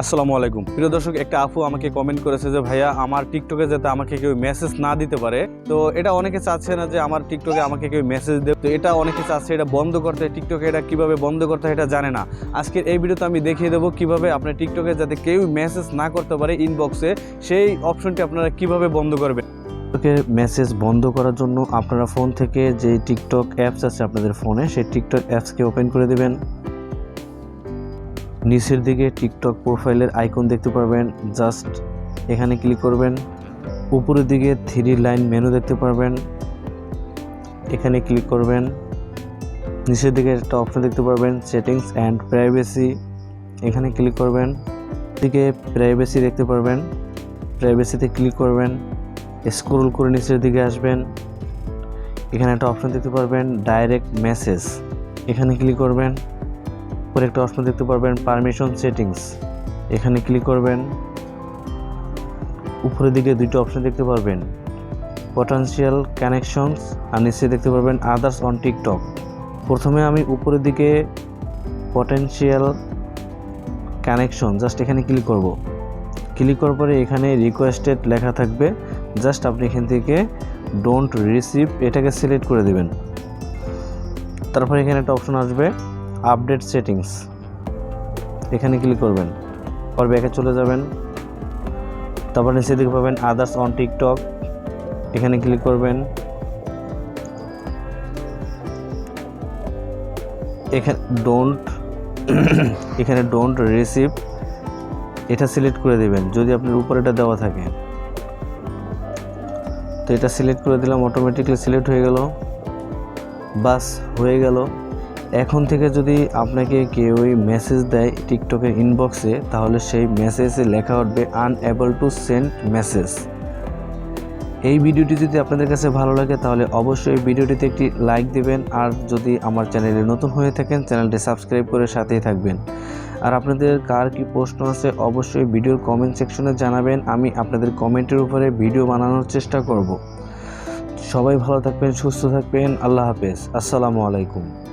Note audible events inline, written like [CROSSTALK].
আসসালামু আলাইকুম। প্রিয় দর্শক, একটা আপু আমাকে কমেন্ট করেছে যে, ভাইয়া, আমার টিকটকে যাতে আমাকে কেউ মেসেজ না দিতে পারে। তো এটা অনেকে চাচ্ছে না যে, আমার টিকটকে আমাকে কেউ মেসেজ দেবে। তো এটা অনেকে চাচ্ছে, এটা বন্ধ করতে টিকটকে এটা কীভাবে বন্ধ করতে এটা জানে না। আজকের এই ভিডিওতে আমি দেখিয়ে দেবো কীভাবে আপনার টিকটকে যাতে কেউ মেসেজ না করতে পারে ইনবক্সে সেই অপশনটি আপনারা কীভাবে বন্ধ করবেন? টিকটকের মেসেজ বন্ধ করার জন্য আপনারা ফোন থেকে যে টিকটক অ্যাপস আছে আপনাদের ফোনে সেই টিকটক অ্যাপসকে ওপেন করে দেবেন। নিচের দিকে টিকটক প্রোফাইলের আইকন দেখতে পারবেন। জাস্ট এখানে ক্লিক করবেন। উপরের দিকে থ্রি লাইন মেনু দেখতে পারবেন। এখানে ক্লিক করবেন। নিচের দিকে একটা অপশন দেখতে পারবেন, সেটিংস অ্যান্ড প্রাইভেসি। এখানে ক্লিক করবেন। দিকে প্রাইভেসি দেখতে পারবেন। প্রাইভেসিতে ক্লিক করবেন। স্ক্রল করে নিচের দিকে আসবেন। এখানে একটা অপশন দেখতে পারবেন, ডাইরেক্ট মেসেজ। এখানে ক্লিক করবেন। পরে একটা অপশন দেখতে পারবেন পারমিশন সেটিংস এখানে ক্লিক করবেন। উপরের দিকে দুটো অপশন দেখতে পারবেন। পটেনশিয়াল কানেকশনস আর নিচে দেখতে পারবেন আদার্স অন টিকটক প্রথমে আমি উপরের দিকে পটেনশিয়াল কানেকশন জাস্ট এখানে ক্লিক করব। ক্লিক করার পরে এখানে রিকোয়েস্টেড লেখা থাকবে। জাস্ট আপনি এখান থেকে ডোন্ট রিসিভ এটাকে সিলেক্ট করে দেবেন। তারপরে এখানে একটা অপশন আসবে। Update settings. এখানে ক্লিক করবেন। পর ব্যাকে চলে যাবেন। তারপর নিচে দিকে পাবেন আদার্স অন টিকটক এখানে ক্লিক করবেন। এখানে ডোন্ট [COUGHS] এখানে ডোন্ট রিসিভ এটা সিলেক্ট করে দেবেন, যদি আপনার উপরে এটা দেওয়া থাকে। তো এটা সিলেক্ট করে দিলাম অটোমেটিকলি সিলেক্ট হয়ে গেল। বাস, হয়ে গেল। এখন থেকে যদি আপনাকে কেউই মেসেজ দেয় টিকটকের ইনবক্সে তাহলে সেই মেসেজে লেখা উঠবে আনএবল টু সেন্ড মেসেজ এই ভিডিওটি যদি আপনাদের কাছে ভালো লাগে, তাহলে অবশ্যই ভিডিওটিতে একটি লাইক দেবেন। আর যদি আমার চ্যানেলে নতুন হয়ে থাকেন, চ্যানেলটি সাবস্ক্রাইব করে সাথেই থাকবেন। আর আপনাদের কার কি প্রশ্ন আছে, অবশ্যই ভিডিওর কমেন্ট সেকশনে জানাবেন। আমি আপনাদের কমেন্টের উপরে ভিডিও বানানোর চেষ্টা করব। সবাই ভালো থাকবেন, সুস্থ থাকবেন। আল্লাহ হাফেজ। আসসালামু আলাইকুম।